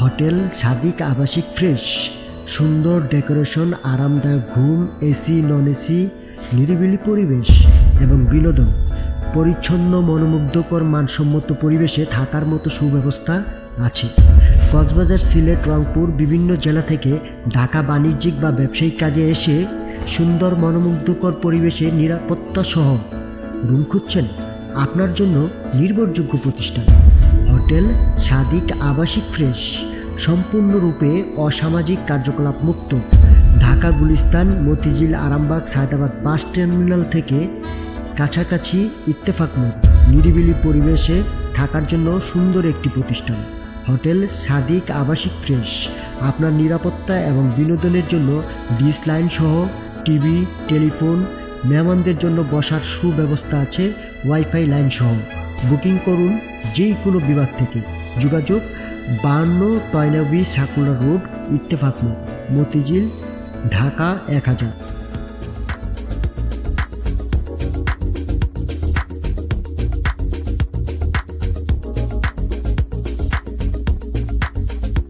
Hotel Sadiq আবাসিক, fresh. সুন্দর decoration, আরামদায়ক ঘুম, এসি, নন এসি, নিরিবিলি পরিবেশ এবং বিনোদন। পরিচ্ছন্ন, মনোমুগ্ধকর, মানসম্মত পরিবেশে থাকার মতো সুব্যবস্থা আছে। কক্সবাজার, সিলেট, রংপুর বিভিন্ন জেলা থেকে ঢাকা বাণিজ্যিক বা ব্যবসায়িক কাজে এসে সুন্দর, মনোমুগ্ধকর পরিবেশে নিরাপত্তা সহ রুম খুঁজছেন। আপনার জন্য নির্ভরযোগ্য প্রতিষ্ঠান। হোটেল সাদিক আবাসিক ফ্রেশ, সম্পূর্ণরূপে অসামাজিক কার্যকলাপ মুক্ত। ঢাকা গুলিস্তান, মতিঝিল, আরামবাগ, সায়দাবাদ বাস টার্মিনাল থেকে কাছাকাছি ইত্তেফাক মোড়। নিরিবিলি পরিবেশে থাকার জন্য সুন্দর একটি প্রতিষ্ঠান। হোটেল সাদিক আবাসিক ফ্রেশ। আপনার নিরাপত্তা এবং বিনোদনের জন্য ডিস লাইন সহ টিভি টেলিফোন, মেহমানদের জন্য বসার সুব্যবস্থা আছে ওয়াইফাই লাইন সহ। বুকিং করুন যে কোনো বিভাগ থেকে। যোগাযোগ বান্ন Toynbee circular road Ittefaq Motijheel Dhaka এক হাজার।